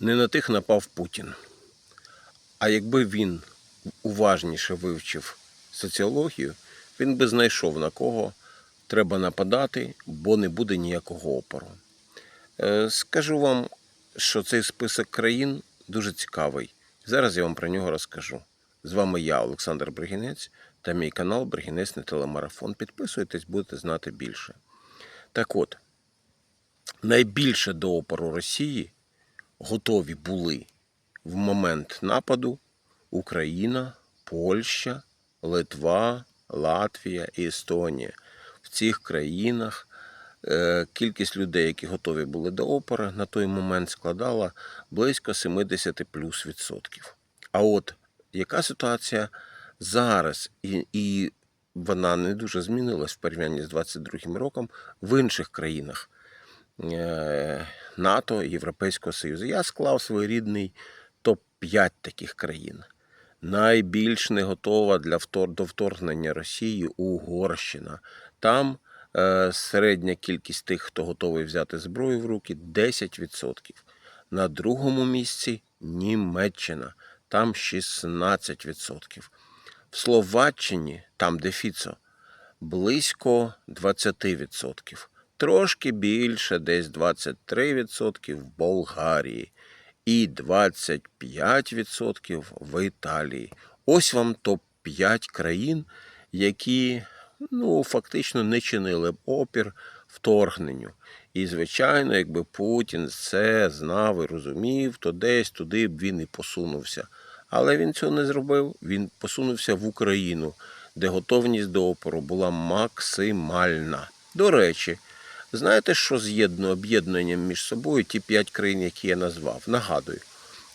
Не на тих напав Путін. А якби він уважніше вивчив соціологію, він би знайшов на кого треба нападати, бо не буде ніякого опору. Е, Скажу вам, що цей список країн дуже цікавий. Зараз я вам про нього розкажу. З вами я, Олександр Бригінець, та мій канал Бригінець на телемарафон. Підписуйтесь, будете знати більше. Так от, найбільше до опору Росії готові були в момент нападу Україна, Польща, Литва, Латвія і Естонія. В цих країнах е, кількість людей, які готові були до опори, на той момент складала близько 70 плюс відсотків. А от яка ситуація зараз, і, і вона не дуже змінилась в порівнянні з 22 роком в інших країнах е, НАТО, Європейського Союзу. Я склав своєрідний топ-5 таких країн. Найбільш не готова для втор... до вторгнення Росії Угорщина. Там е, середня кількість тих, хто готовий взяти зброю в руки, 10%. На другому місці Німеччина, там 16%. В Словаччині, там де Фіцо, близько 20%. Трошки більше, десь 23% в Болгарії і 25% в Італії. Ось вам топ-5 країн, які ну, фактично не чинили б опір вторгненню. І, звичайно, якби Путін це знав і розумів, то десь туди б він і посунувся. Але він цього не зробив. Він посунувся в Україну, де готовність до опору була максимальна. До речі, знаєте, що з'єднує об'єднанням між собою ті п'ять країн, які я назвав? Нагадую: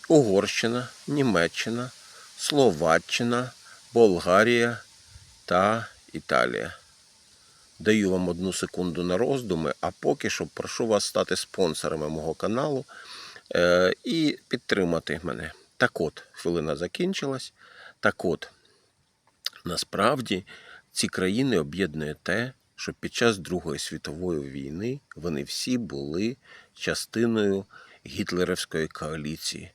Угорщина, Німеччина, Словаччина, Болгарія та Італія. Даю вам одну секунду на роздуми, а поки що прошу вас стати спонсорами мого каналу е, і підтримати мене. Так от, хвилина закінчилась. Так от, насправді ці країни об'єднує те, що під час Другої світової війни вони всі були частиною гітлерівської коаліції.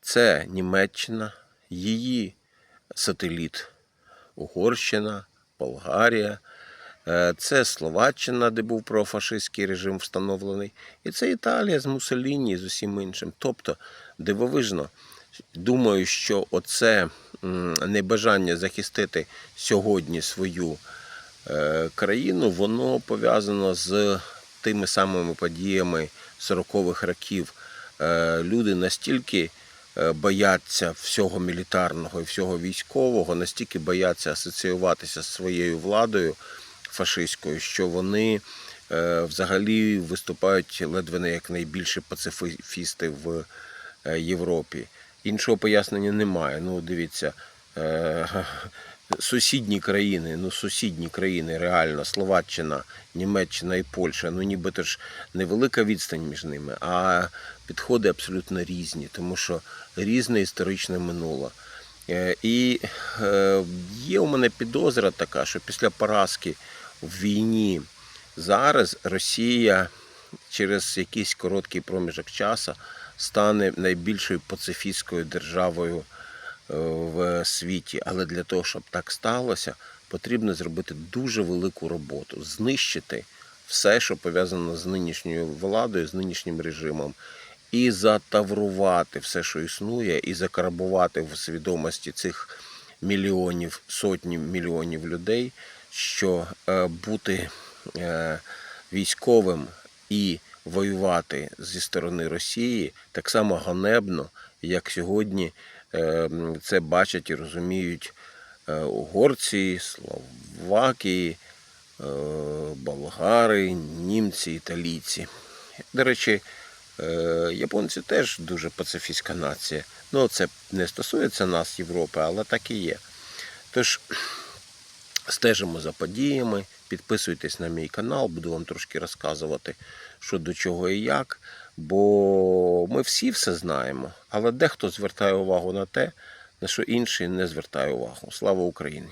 Це Німеччина, її сателіт Угорщина, Болгарія, е, це Словаччина, де був профашистський режим встановлений, і це Італія з Муссоліні з усім іншим. Тобто, дивовижно, думаю, що оце небажання захистити сьогодні свою країну, воно пов'язано з тими самими подіями 40-х років. Е, Люди настільки е, бояться всього мілітарного і всього військового, настільки бояться асоціюватися з своєю владою фашистською, що вони е, взагалі виступають ледве не як найбільші пацифісти в е, Європі. Іншого пояснення немає. Ну, дивіться, е, сусідні країни, ну сусідні країни, реально, Словаччина, Німеччина і Польща, ну нібито ж невелика відстань між ними, а підходи абсолютно різні, тому що різне історичне минуле. Е, І е, є у мене підозра така, що після поразки в війні зараз Росія через якийсь короткий проміжок часу стане найбільшою пацифістською державою в світі. Але для того, щоб так сталося, потрібно зробити дуже велику роботу, знищити все, що пов'язано з нинішньою владою, з нинішнім режимом, і затаврувати все, що існує, і закарбувати в свідомості цих мільйонів, сотні мільйонів людей, що е, бути е, військовим і воювати зі сторони Росії так само ганебно, як сьогодні е, це бачать і розуміють е, угорці, словаки, е, болгари, німці, італійці. До речі, е, японці теж дуже пацифістська нація. Ну, це не стосується нас, Європи, але так і є. Тож стежимо за подіями, підписуйтесь на мій канал, буду вам трошки розказувати, що до чого і як. Бо ми всі все знаємо, але дехто звертає увагу на те, на що інший не звертає увагу. Слава Україні!